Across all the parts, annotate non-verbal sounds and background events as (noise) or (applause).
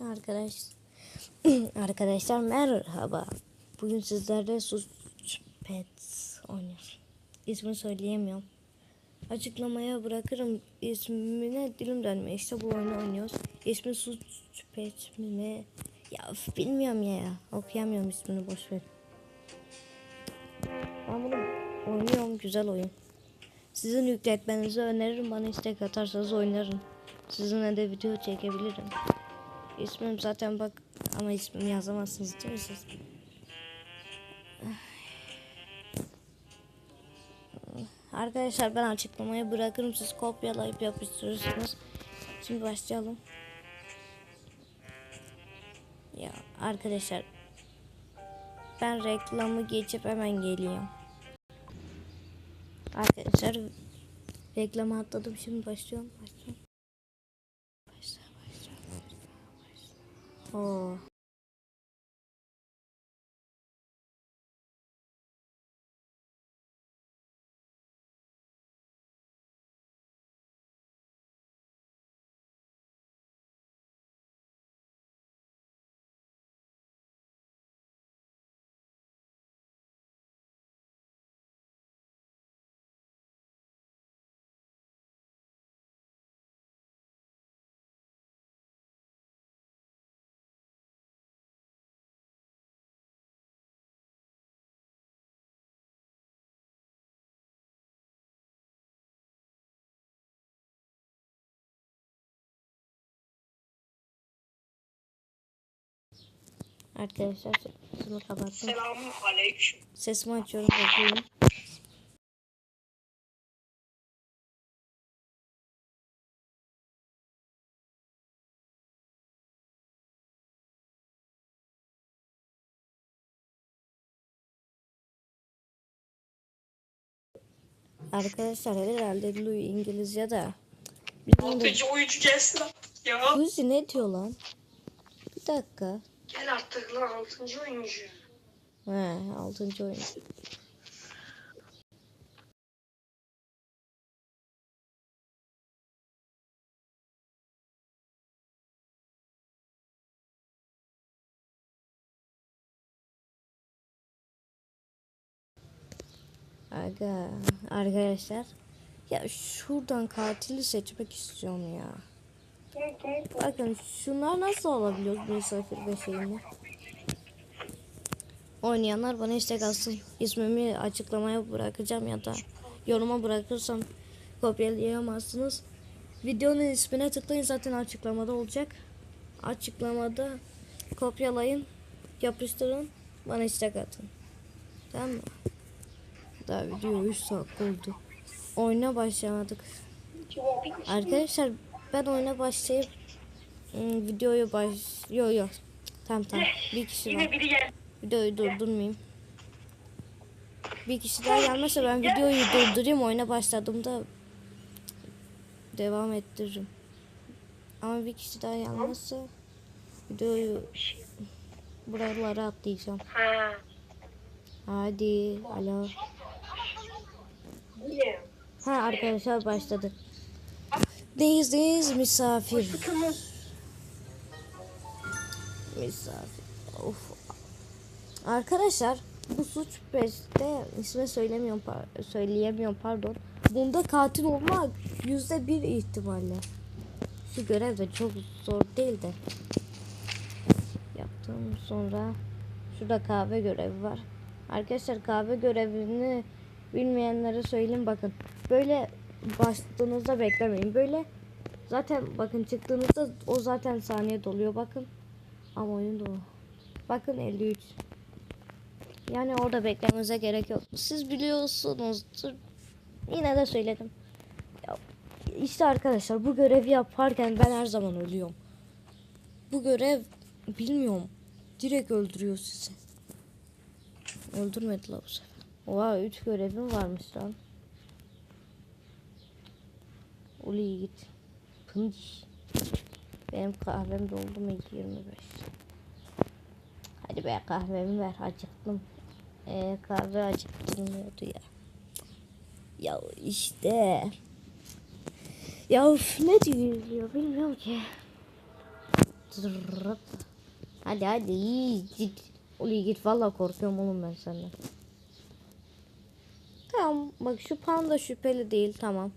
Arkadaş (clears throat) Arkadaşlar merhaba. Bugün sizlerle sus pets oynuyor. İsmini söyleyemiyorum. Açıklamaya bırakırım ismine dilim dönme. İşte bu oyunu oynuyoruz. İsmi sus pet mi ne? Ya üf, bilmiyorum ya, ya. Okuyamıyorum ismini boş ver. Ben bunu oynuyorum. Güzel oyun. Sizin yükletmenizi öneririm. Bana istek atarsanız oynarım. Sizinle de video çekebilirim. İsmim zaten bak ama ismimi yazamazsınız değil mi siz? Arkadaşlar ben açıklamaya bırakırım siz kopyalayıp yapıştırırsınız. Şimdi başlayalım. Ya arkadaşlar ben reklamı geçip hemen geliyorum. Arkadaşlar reklamı atladım şimdi başlıyorum. Başlıyorum. 哦。Arkadaşlar sesimi kapattım. Selamun aleyküm. Sesimi açıyorum bekleyin. Arkadaşlar herhalde Louis İngilizce de. Altıncı oyuncu gelsin ya. Lucy ne diyor lan? Bir dakika. Gel artık lan altıncı oyuncu. He, altıncı oyun. Aga, arkadaşlar. Ya şuradan katili seçmek istiyorum ya. Bakın şunlar nasıl alabiliyoruz misafir beşiğini? Oynayanlar bana istek alsın. İsmimi açıklamaya bırakacağım ya da yoruma bırakırsam kopyalayamazsınız. Videonun ismine tıklayın zaten açıklamada olacak. Açıklamada kopyalayın, yapıştırın, bana istek atın. Tamam mı? Daha video 3 saat oldu. Oyuna başlamadık. Arkadaşlar ben oyuna başlayıp ım, videoyu baş... Yo yo. Tamam tamam. Bir kişi var. Yine biri geldi. Videoyu durdurmayayım. Bir kişi daha gelmezse ben videoyu durdurayım. Oyuna başladığımda devam ettiririm. Ama bir kişi daha gelmezse videoyu buralara atlayacağım. Ha. Hadi. Alo. Ha arkadaşlar başladı. Neyiz neyiz misafir. Misafir. Of. Arkadaşlar bu suç beste ismi söylemiyorum par- söyleyemiyorum pardon. Bunda katil olmak yüzde bir ihtimalle. Şu görev de çok zor değil de. Yaptım sonra şurada kahve görevi var. Arkadaşlar kahve görevini bilmeyenlere söyleyeyim bakın. Böyle bastığınızda beklemeyin. Böyle zaten bakın çıktığınızda o zaten saniye doluyor bakın. Ama oyun dolu. Bakın 53. Yani orada beklemenize gerek yok. Siz biliyorsunuzdur. Yine de söyledim. Ya, işte arkadaşlar bu görevi yaparken ben her zaman ölüyorum. Bu görev bilmiyorum. Direkt öldürüyor sizi. Öldürmedi la bu sefer. Oha 3 görevim varmış lan. Uli git. Pınç. Benim kahvem doldu mu 25. Hadi be kahvemi ver acıktım. Ee, kahve acıktırmıyordu ya. Ya işte. Ya üf, ne diyor bilmiyorum ki. Zırrırt. Hadi hadi iyi git. Uli git valla korkuyorum oğlum ben senden. Tamam bak şu panda şüpheli değil tamam.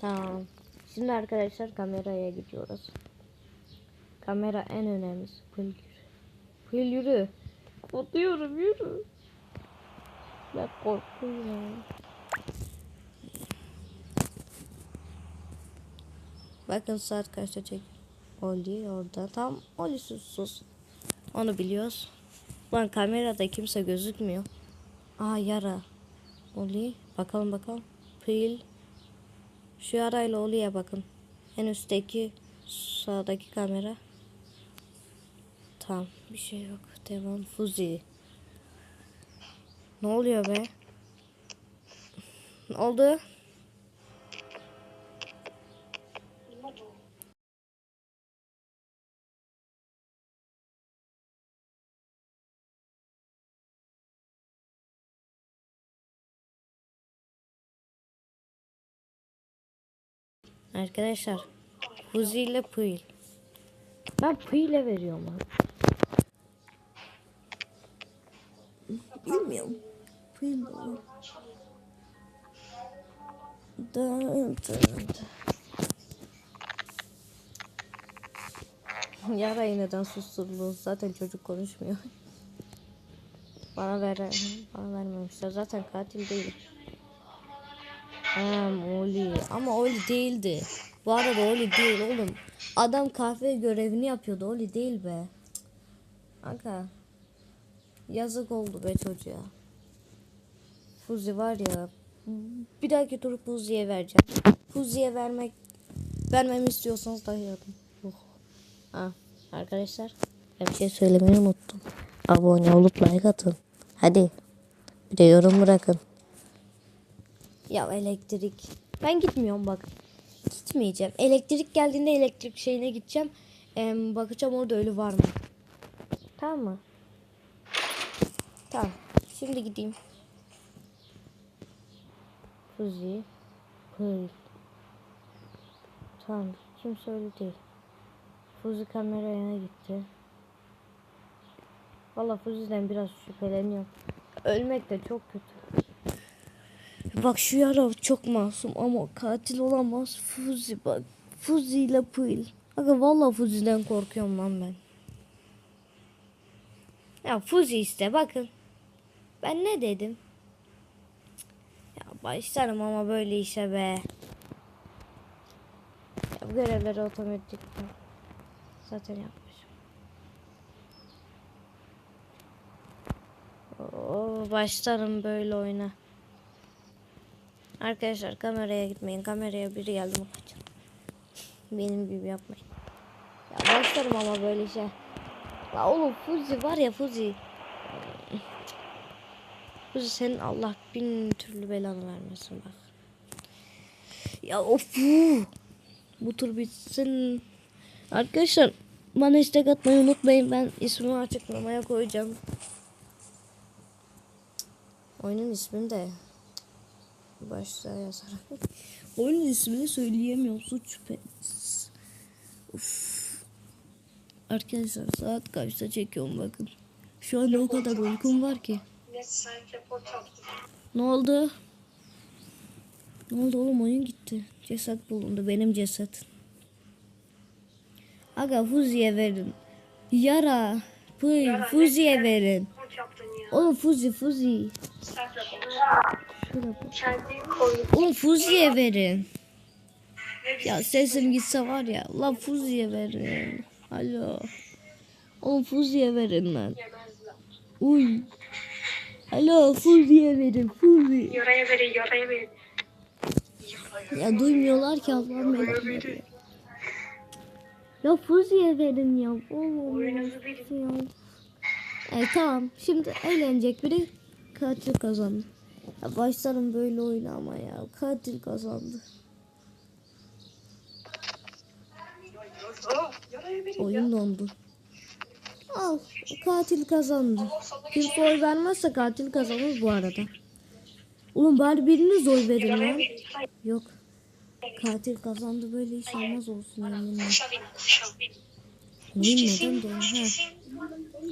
Tamam. Şimdi arkadaşlar kameraya gidiyoruz. Kamera en önemlisi. Pıl yürü. Pıl yürü. Korkuyorum yürü. Ben korkuyorum. Bakın saat kaçta çek. Oli orada. Tam Oli sus sus. Onu biliyoruz. Lan kamerada kimse gözükmüyor. Aa yara. Oli. Bakalım bakalım. Pil. Şu yarayla Oli'ye bakın. En üstteki sağdaki kamera. Tamam bir şey yok. Devam. Fuzi. Ne oluyor be? Oldu? Arkadaşlar Fuzi ile Pıyl. Ben Pıyıl'e veriyorum abi. Bilmiyorum. Pıyıl dın dın. Yarayı neden susturdunuz? Zaten çocuk konuşmuyor. Bana ver, bana vermemişler. Zaten katil değilim. Hem Oli. Ama Oli değildi. Bu arada Oli değil oğlum. Adam kahve görevini yapıyordu. Oli değil be. Aga. Yazık oldu be çocuğa. Fuzi var ya. Bir dahaki turu Fuzi'ye vereceğim. Fuzi'ye vermek vermemi istiyorsanız dayıyorum. Oh. Ha, arkadaşlar bir şey söylemeyi unuttum. Abone olup like atın. Hadi. Bir de yorum bırakın. Ya elektrik. Ben gitmiyorum bak. Gitmeyeceğim. Elektrik geldiğinde elektrik şeyine gideceğim. Em, bakacağım orada ölü var mı? Tamam mı? Tamam. Şimdi gideyim. Fuzi. Pıl. Tamam. Kimse öyle değil. Fuzi kameraya gitti. Valla Fuzi'den biraz şüpheleniyorum. Ölmek de çok kötü. Bak şu yara çok masum ama katil olamaz. Fuzi bak. Fuzi ile Pıl. Aga valla Fuzi'den korkuyorum lan ben. Ya Fuzi işte bakın. Ben ne dedim? Ya başlarım ama böyle işe be. Ya görevleri otomatik zaten yapmışım. Oo, başlarım böyle oyuna. Arkadaşlar kameraya gitmeyin. Kameraya biri geldi. Benim gibi yapmayın. Ya başlarım ama böyle şey. La oğlum Fuzi var ya Fuzi. Fuzi senin Allah bin türlü belanı vermesin bak. Ya of. Bu tur bitsin. Arkadaşlar bana istek atmayı unutmayın. Ben ismimi açıklamaya koyacağım. Oyunun ismini de başta yazarım. Oyunun ismini söyleyemiyorum. Suç şüphesiz. Uf. Arkadaşlar saat kaçta çekiyorum bakın. Şu anda o kadar uykum var ki. Ne oldu? Ne oldu oğlum oyun gitti. Ceset bulundu benim ceset. Aga Fuzi'ye verin. Yara. Pıy Fuzi'ye verin. Oğlum Fuzi Fuzi. Şurada bak. Oğlum Fuzi'ye verin. Ya sesim gitse var ya. La Fuzi'ye verin. Alo. Oğlum Fuzi'ye verin lan. Uy. Alo Fuzi'ye verin. Fuzi. Yoraya verin, yoraya verin. Ya duymuyorlar ki Allah'ım belanı. Ya Fuzi'ye verin ya. Oğlum. Ya. E tamam. Şimdi eğlenecek biri katil kazandı. Ya başlarım böyle oyuna ama ya. Katil kazandı. Oyun dondu. Al. Katil kazandı. Kimse oy vermezse katil kazanır bu arada. Oğlum bari biriniz oy verin lan. Yok. Katil kazandı böyle iş olmaz olsun yeminle. Oyun neden donuyor?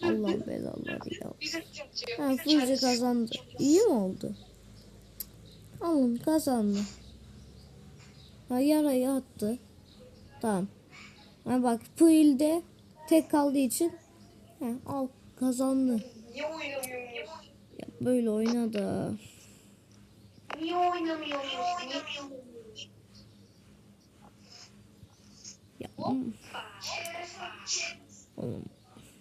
Ha. Allah belaları ya. Ha Fuji kazandı. İyi mi oldu? Alın kazandı. Yarayı attı. Tamam. Ha bak bu ilde tek kaldığı için ha, al kazandı. Niye oynamıyorsun? Ya böyle. Niye oynamıyorsun? Niye Ya, hmm. Oğlum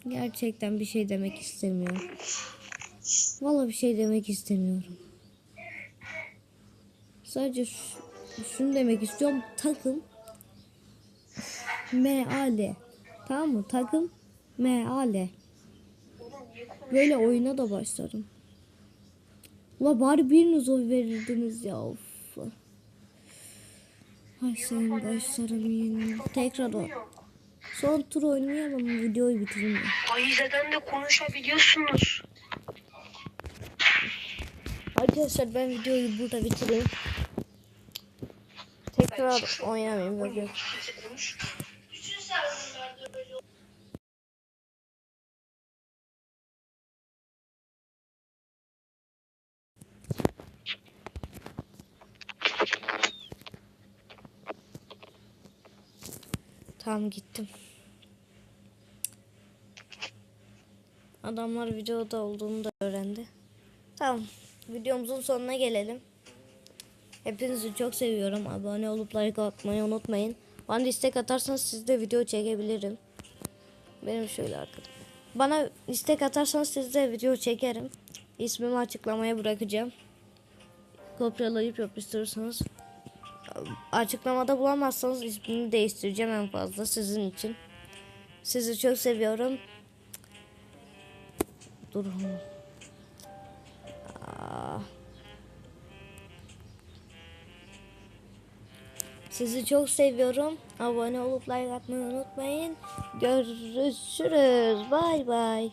gerçekten bir şey demek istemiyorum. Vallahi bir şey demek istemiyorum. Sadece şu- şunu demek istiyorum. Takım meale. Tamam mı? Takım meale. Böyle oyuna da başlarım. Ula bari biriniz oy verirdiniz ya. Of. Ay senin başlarım yine. Tekrar o. Son tur oynayalım videoyu bitirin. de. Ayizeden de konuşabiliyorsunuz. Arkadaşlar ben videoyu burada bitireyim. Tekrar oynamayayım böyle. Tamam gittim. Adamlar videoda olduğunu da öğrendi. Tamam. Videomuzun sonuna gelelim. Hepinizi çok seviyorum. Abone olup like atmayı unutmayın. Bana istek atarsanız sizde video çekebilirim. Benim şöyle arkada. Bana istek atarsanız sizde video çekerim. İsmimi açıklamaya bırakacağım. Kopyalayıp yapıştırırsanız. Açıklamada bulamazsanız ismini değiştireceğim en fazla sizin için. Sizi çok seviyorum. Durun. Sizi çok seviyorum. Abone olup like atmayı unutmayın. Görüşürüz. Bay bay.